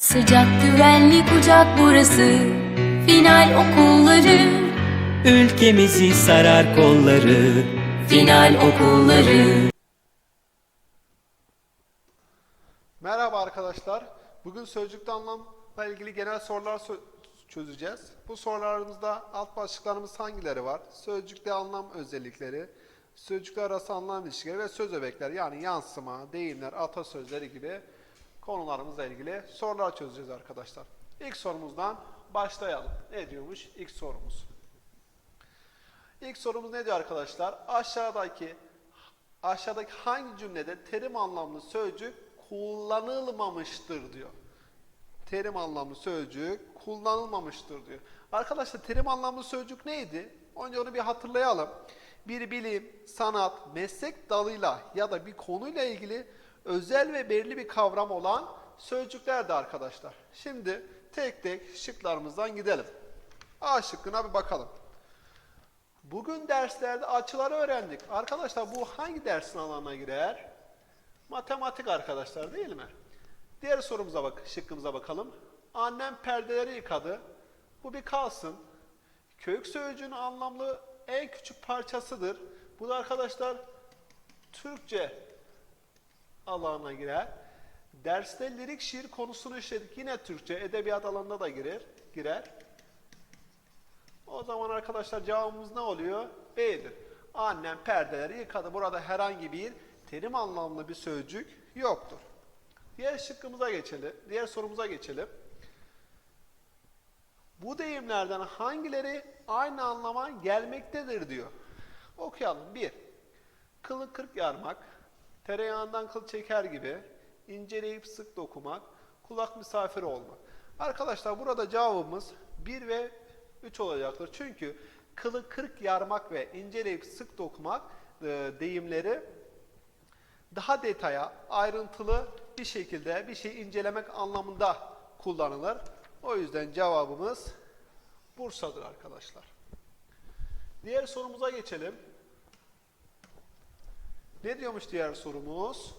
Sıcak güvenli kucak burası Final okulları Ülkemizi sarar kolları Final okulları Merhaba arkadaşlar. Bugün sözcükte anlamla ilgili genel sorular sö- çözeceğiz. Bu sorularımızda alt başlıklarımız hangileri var? Sözcükte anlam özellikleri, sözcükler arası anlam ilişkileri ve söz öbekleri yani yansıma, deyimler, atasözleri gibi konularımızla ilgili sorular çözeceğiz arkadaşlar. İlk sorumuzdan başlayalım. Ne diyormuş ilk sorumuz? İlk sorumuz ne diyor arkadaşlar? Aşağıdaki aşağıdaki hangi cümlede terim anlamlı sözcük kullanılmamıştır diyor. Terim anlamlı sözcük kullanılmamıştır diyor. Arkadaşlar terim anlamlı sözcük neydi? Önce onu bir hatırlayalım. Bir bilim, sanat, meslek dalıyla ya da bir konuyla ilgili özel ve belirli bir kavram olan sözcüklerdi arkadaşlar. Şimdi tek tek şıklarımızdan gidelim. A şıkkına bir bakalım. Bugün derslerde açıları öğrendik. Arkadaşlar bu hangi dersin alanına girer? Matematik arkadaşlar değil mi? Diğer sorumuza bak, şıkkımıza bakalım. Annem perdeleri yıkadı. Bu bir kalsın. Kök sözcüğünün anlamlı en küçük parçasıdır. Bu da arkadaşlar Türkçe alanına girer. Derste lirik şiir konusunu işledik. Yine Türkçe, edebiyat alanına da girer. girer. O zaman arkadaşlar cevabımız ne oluyor? B'dir. Annem perdeleri yıkadı. Burada herhangi bir terim anlamlı bir sözcük yoktur. Diğer şıkkımıza geçelim. Diğer sorumuza geçelim. Bu deyimlerden hangileri aynı anlama gelmektedir diyor. Okuyalım. 1. Kılı kırk yarmak, tereyağından kıl çeker gibi, inceleyip sık dokumak, kulak misafiri olmak. Arkadaşlar burada cevabımız 1 ve 3 olacaktır. Çünkü kılı kırk yarmak ve inceleyip sık dokumak e, deyimleri daha detaya, ayrıntılı bir şekilde bir şey incelemek anlamında kullanılır. O yüzden cevabımız Bursa'dır arkadaşlar. Diğer sorumuza geçelim. Ne diyormuş diğer sorumuz?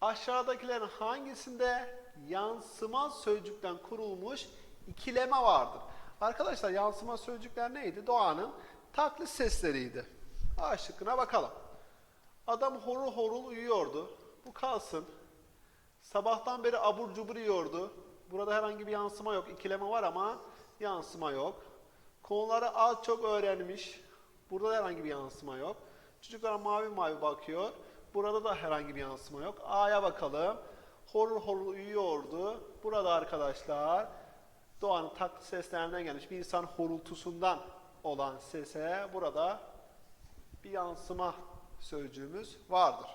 Aşağıdakilerin hangisinde yansıma sözcükten kurulmuş ikileme vardır? Arkadaşlar yansıma sözcükler neydi? Doğanın taklit sesleriydi. A şıkkına bakalım. Adam horul horul uyuyordu. Bu kalsın. Sabahtan beri abur cubur yiyordu. Burada herhangi bir yansıma yok. İkileme var ama yansıma yok. Konuları az çok öğrenmiş. Burada da herhangi bir yansıma yok. Çocuklar mavi mavi bakıyor. Burada da herhangi bir yansıma yok. A'ya bakalım. Horul horul uyuyordu. Burada arkadaşlar doğanın taklit seslerinden gelmiş bir insan horultusundan olan sese burada bir yansıma sözcüğümüz vardır.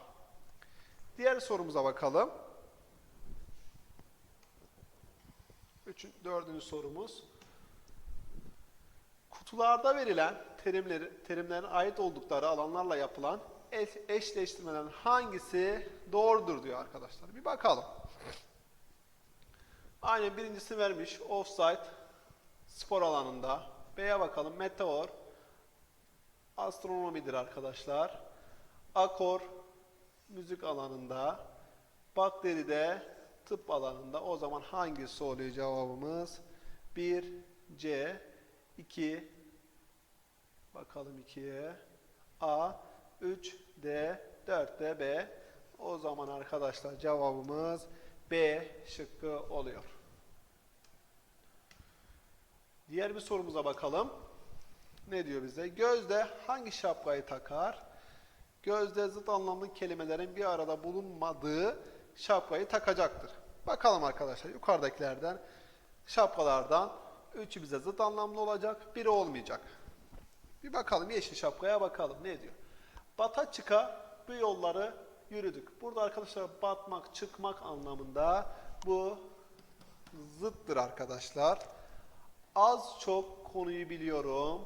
Diğer sorumuza bakalım. Üçün, dördüncü sorumuz. Kutularda verilen terimleri, terimlerin ait oldukları alanlarla yapılan eş, eşleştirmelerin hangisi doğrudur diyor arkadaşlar. Bir bakalım. Aynen birincisini vermiş. Offside spor alanında. B'ye bakalım. Meteor astronomidir arkadaşlar. Akor müzik alanında. Bakteri de tıp alanında. O zaman hangisi oluyor cevabımız? 1 C 2 bakalım 2'ye A 3 D 4 de B. O zaman arkadaşlar cevabımız B şıkkı oluyor. Diğer bir sorumuza bakalım. Ne diyor bize? Gözde hangi şapkayı takar? Gözde zıt anlamlı kelimelerin bir arada bulunmadığı şapkayı takacaktır. Bakalım arkadaşlar yukarıdakilerden şapkalardan üçü bize zıt anlamlı olacak, biri olmayacak. Bir bakalım yeşil şapkaya bakalım ne diyor? Bata çıka bu yolları yürüdük. Burada arkadaşlar batmak, çıkmak anlamında bu zıttır arkadaşlar. Az çok konuyu biliyorum.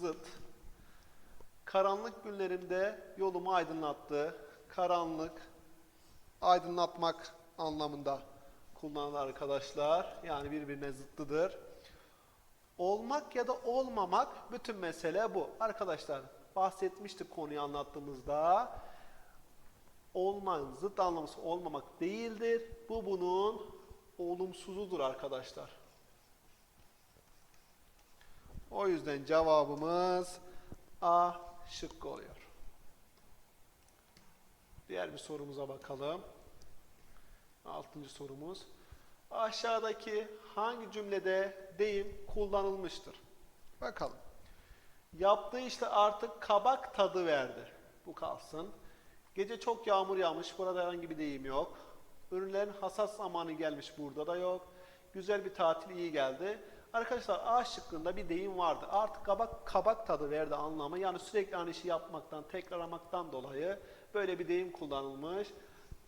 Zıt. Karanlık günlerimde yolumu aydınlattı. Karanlık, aydınlatmak anlamında kullanılır arkadaşlar. Yani birbirine zıttıdır. Olmak ya da olmamak bütün mesele bu. Arkadaşlar bahsetmiştik konuyu anlattığımızda. olmanın zıt anlamlısı olmamak değildir. Bu bunun olumsuzudur arkadaşlar. O yüzden cevabımız A şıkkı oluyor. Diğer bir sorumuza bakalım. Altıncı sorumuz. Aşağıdaki hangi cümlede deyim kullanılmıştır? Bakalım. Yaptığı işte artık kabak tadı verdi. Bu kalsın. Gece çok yağmur yağmış. Burada herhangi bir deyim yok. Ürünlerin hasat zamanı gelmiş. Burada da yok. Güzel bir tatil iyi geldi. Arkadaşlar A şıkkında bir deyim vardı. Artık kabak kabak tadı verdi anlamı. Yani sürekli aynı işi yapmaktan, tekrarlamaktan dolayı böyle bir deyim kullanılmış.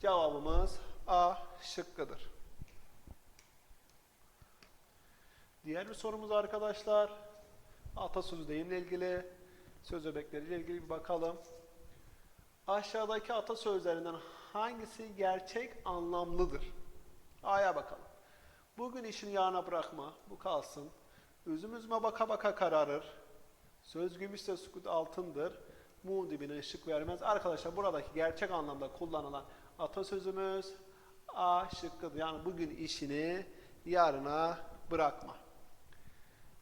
Cevabımız A şıkkıdır. Diğer bir sorumuz arkadaşlar. Atasözü deyimle ilgili, söz öbekleriyle ilgili bir bakalım. Aşağıdaki atasözlerinden hangisi gerçek anlamlıdır? A'ya bakalım. Bugün işini yarına bırakma, bu kalsın. Üzüm üzüme baka baka kararır. Söz gümüşse sükut altındır. Muğun dibine ışık vermez. Arkadaşlar buradaki gerçek anlamda kullanılan atasözümüz A şıkkıdır. Yani bugün işini yarına bırakma.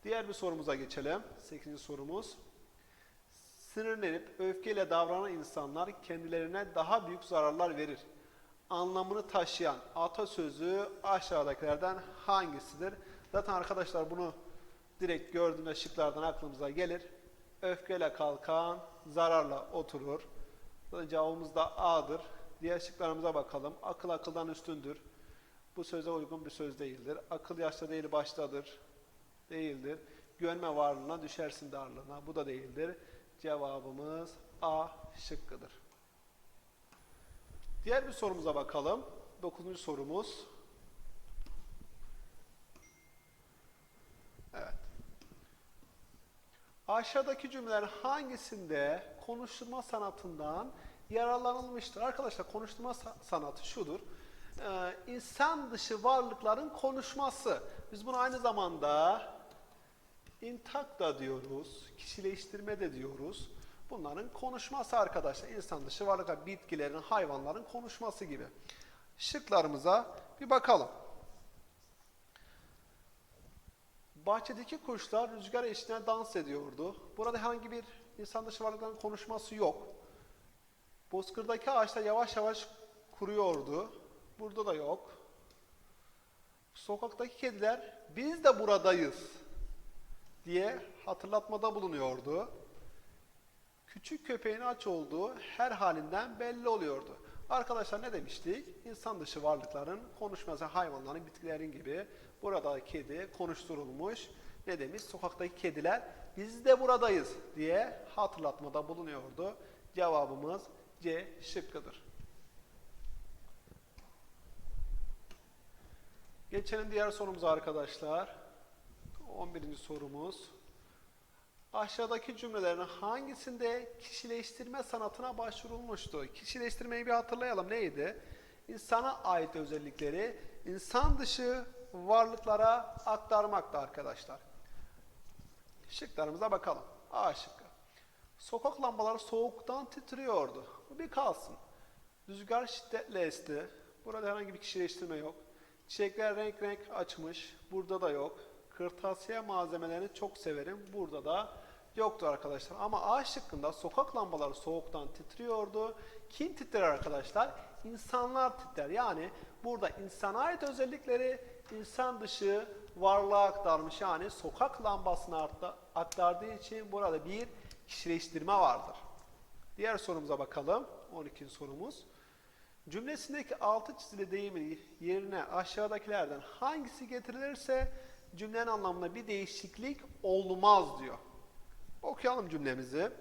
Diğer bir sorumuza geçelim. 8. sorumuz. Sinirlenip öfkeyle davranan insanlar kendilerine daha büyük zararlar verir. Anlamını taşıyan atasözü aşağıdakilerden hangisidir? Zaten arkadaşlar bunu direkt gördüğümde şıklardan aklımıza gelir. Öfkeyle kalkan zararla oturur. Zaten cevabımız da A'dır. Diğer şıklarımıza bakalım. Akıl akıldan üstündür. Bu söze uygun bir söz değildir. Akıl yaşta değil baştadır. Değildir. Güvenme varlığına düşersin darlığına. Bu da değildir. Cevabımız A şıkkıdır. Diğer bir sorumuza bakalım. Dokuzuncu sorumuz. Evet. Aşağıdaki cümleler hangisinde konuşturma sanatından yararlanılmıştır? Arkadaşlar konuşturma sa- sanatı şudur. Ee, insan dışı varlıkların konuşması. Biz bunu aynı zamanda intak da diyoruz, kişileştirme de diyoruz. Bunların konuşması arkadaşlar. İnsan dışı varlıklar, bitkilerin, hayvanların konuşması gibi. Şıklarımıza bir bakalım. Bahçedeki kuşlar rüzgar eşliğinde dans ediyordu. Burada herhangi bir insan dışı varlıkların konuşması yok. Bozkırdaki ağaçlar yavaş yavaş kuruyordu. Burada da yok. Sokaktaki kediler biz de buradayız diye hatırlatmada bulunuyordu. Küçük köpeğin aç olduğu her halinden belli oluyordu. Arkadaşlar ne demiştik? İnsan dışı varlıkların konuşması, hayvanların, bitkilerin gibi burada kedi konuşturulmuş. Ne demiş? Sokaktaki kediler biz de buradayız diye hatırlatmada bulunuyordu. Cevabımız C şıkkıdır. Geçelim diğer sorumuza arkadaşlar. 11. sorumuz. Aşağıdaki cümlelerin hangisinde kişileştirme sanatına başvurulmuştu? Kişileştirmeyi bir hatırlayalım. Neydi? İnsana ait özellikleri insan dışı varlıklara aktarmakta arkadaşlar. Şıklarımıza bakalım. A şıkkı. Sokak lambaları soğuktan titriyordu. Bu bir kalsın. Rüzgar şiddetle esti. Burada herhangi bir kişileştirme yok. Çiçekler renk renk açmış. Burada da yok. Kırtasiye malzemelerini çok severim. Burada da yoktu arkadaşlar. Ama A şıkkında sokak lambaları soğuktan titriyordu. Kim titrer arkadaşlar? İnsanlar titrer. Yani burada insana ait özellikleri insan dışı varlığa aktarmış. Yani sokak lambasına aktardığı için burada bir kişileştirme vardır. Diğer sorumuza bakalım. 12. sorumuz. Cümlesindeki altı çizili deyimin yerine aşağıdakilerden hangisi getirilirse cümlenin anlamında bir değişiklik olmaz diyor. Okuyalım cümlemizi.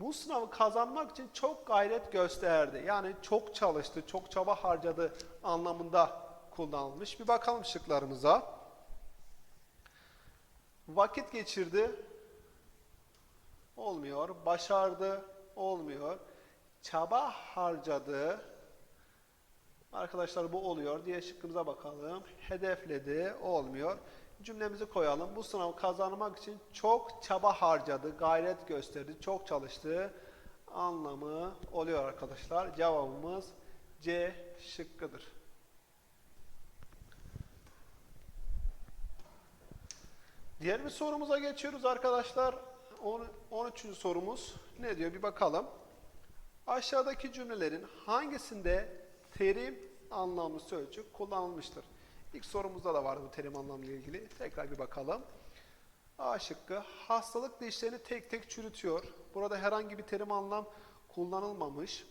Bu sınavı kazanmak için çok gayret gösterdi. Yani çok çalıştı, çok çaba harcadı anlamında kullanılmış. Bir bakalım şıklarımıza. Vakit geçirdi. Olmuyor. Başardı. Olmuyor. Çaba harcadı. Arkadaşlar bu oluyor. Diğer şıkkımıza bakalım. Hedefledi. Olmuyor. Cümlemizi koyalım. Bu sınavı kazanmak için çok çaba harcadı, gayret gösterdi, çok çalıştı anlamı oluyor arkadaşlar. Cevabımız C şıkkıdır. Diğer bir sorumuza geçiyoruz arkadaşlar. On- 13. sorumuz ne diyor bir bakalım. Aşağıdaki cümlelerin hangisinde terim anlamlı sözcük kullanılmıştır? İlk sorumuzda da vardı bu terim anlamıyla ilgili. Tekrar bir bakalım. A şıkkı hastalık dişlerini tek tek çürütüyor. Burada herhangi bir terim anlam kullanılmamış.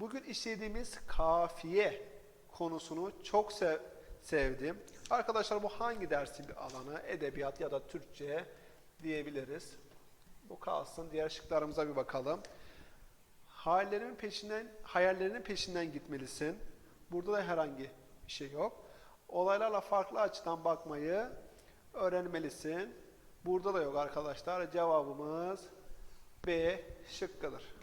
Bugün işlediğimiz kafiye konusunu çok sev- sevdim. Arkadaşlar bu hangi dersin bir alanı? Edebiyat ya da Türkçe diyebiliriz. Bu kalsın. Diğer şıklarımıza bir bakalım. Hayallerinin peşinden, hayallerinin peşinden gitmelisin. Burada da herhangi bir şey yok. Olaylarla farklı açıdan bakmayı öğrenmelisin. Burada da yok arkadaşlar. Cevabımız B şıkkıdır.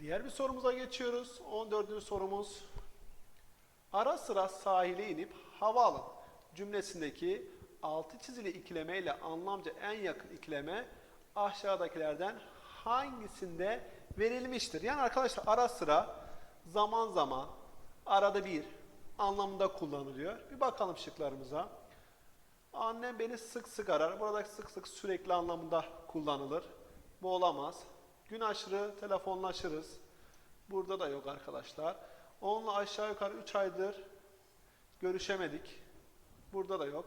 Diğer bir sorumuza geçiyoruz. 14. sorumuz. Ara sıra sahile inip hava alın cümlesindeki altı çizili ikileme ile anlamca en yakın ikileme aşağıdakilerden hangisinde verilmiştir? Yani arkadaşlar ara sıra zaman zaman arada bir anlamında kullanılıyor. Bir bakalım şıklarımıza. Annem beni sık sık arar. Burada sık sık sürekli anlamında kullanılır. Bu olamaz. Gün aşırı telefonlaşırız. Burada da yok arkadaşlar. Onunla aşağı yukarı 3 aydır görüşemedik. Burada da yok.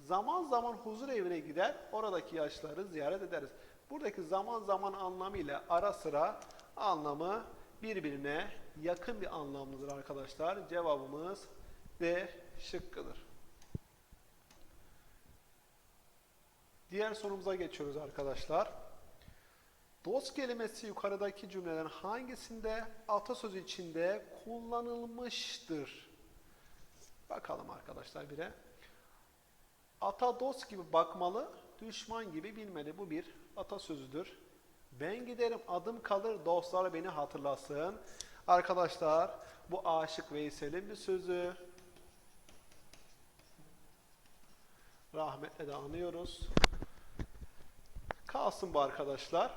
Zaman zaman huzur evine gider, oradaki yaşları ziyaret ederiz. Buradaki zaman zaman anlamıyla ara sıra anlamı birbirine yakın bir anlamlıdır arkadaşlar. Cevabımız D şıkkıdır. Diğer sorumuza geçiyoruz arkadaşlar. Dost kelimesi yukarıdaki cümlelerin hangisinde atasözü içinde kullanılmıştır? Bakalım arkadaşlar bire. Ata dost gibi bakmalı, düşman gibi bilmeli. Bu bir atasözüdür. Ben giderim adım kalır dostlar beni hatırlasın. Arkadaşlar bu Aşık Veysel'in bir sözü. Rahmetle de anıyoruz. Kalsın bu arkadaşlar.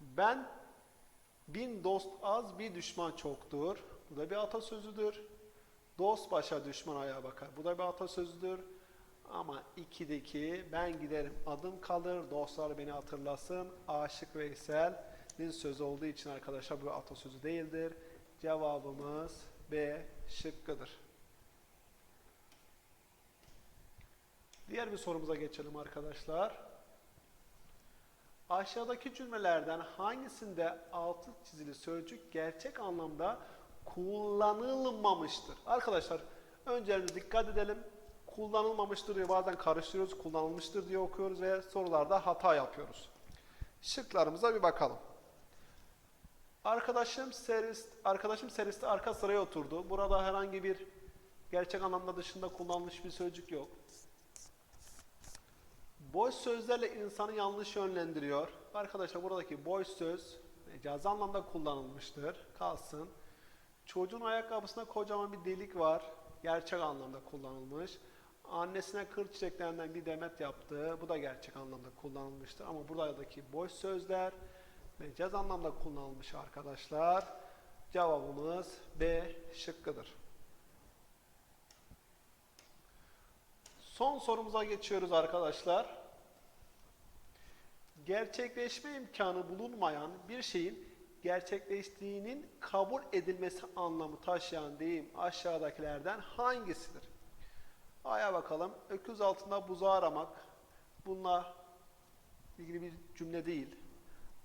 Ben bin dost az bir düşman çoktur. Bu da bir atasözüdür. Dost başa düşman ayağa bakar. Bu da bir atasözüdür. Ama ikideki ben giderim adım kalır dostlar beni hatırlasın. Aşık Veysel'in sözü olduğu için arkadaşlar bu atasözü değildir. Cevabımız B şıkkıdır. Diğer bir sorumuza geçelim arkadaşlar. Aşağıdaki cümlelerden hangisinde altı çizili sözcük gerçek anlamda kullanılmamıştır? Arkadaşlar öncelikle dikkat edelim. Kullanılmamıştır diye bazen karıştırıyoruz, kullanılmıştır diye okuyoruz ve sorularda hata yapıyoruz. Şıklarımıza bir bakalım. Arkadaşım servis arkadaşım serviste arka sıraya oturdu. Burada herhangi bir gerçek anlamda dışında kullanılmış bir sözcük yok. Boş sözlerle insanı yanlış yönlendiriyor. Arkadaşlar buradaki boş söz mecazi anlamda kullanılmıştır. Kalsın. Çocuğun ayakkabısında kocaman bir delik var. Gerçek anlamda kullanılmış. Annesine kır çiçeklerinden bir demet yaptı. Bu da gerçek anlamda kullanılmıştır. Ama buradaki boş sözler mecaz anlamda kullanılmış arkadaşlar. Cevabımız B şıkkıdır. Son sorumuza geçiyoruz arkadaşlar. Gerçekleşme imkanı bulunmayan bir şeyin gerçekleştiğinin kabul edilmesi anlamı taşıyan deyim aşağıdakilerden hangisidir? A'ya bakalım. Öküz altında buzağı aramak. Bununla ilgili bir cümle değil.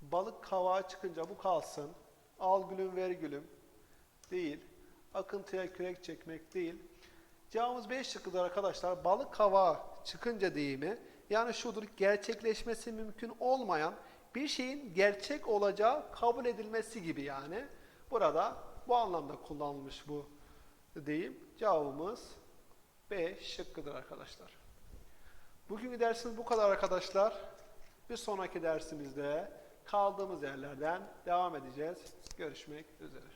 Balık kavağa çıkınca bu kalsın. Al gülüm ver gülüm. Değil. Akıntıya kürek çekmek değil. Cevabımız B şıkkıdır arkadaşlar. Balık kavağa çıkınca deyimi yani şudur gerçekleşmesi mümkün olmayan bir şeyin gerçek olacağı kabul edilmesi gibi yani. Burada bu anlamda kullanılmış bu deyim. Cevabımız B şıkkıdır arkadaşlar. Bugünkü dersimiz bu kadar arkadaşlar. Bir sonraki dersimizde kaldığımız yerlerden devam edeceğiz. Görüşmek üzere.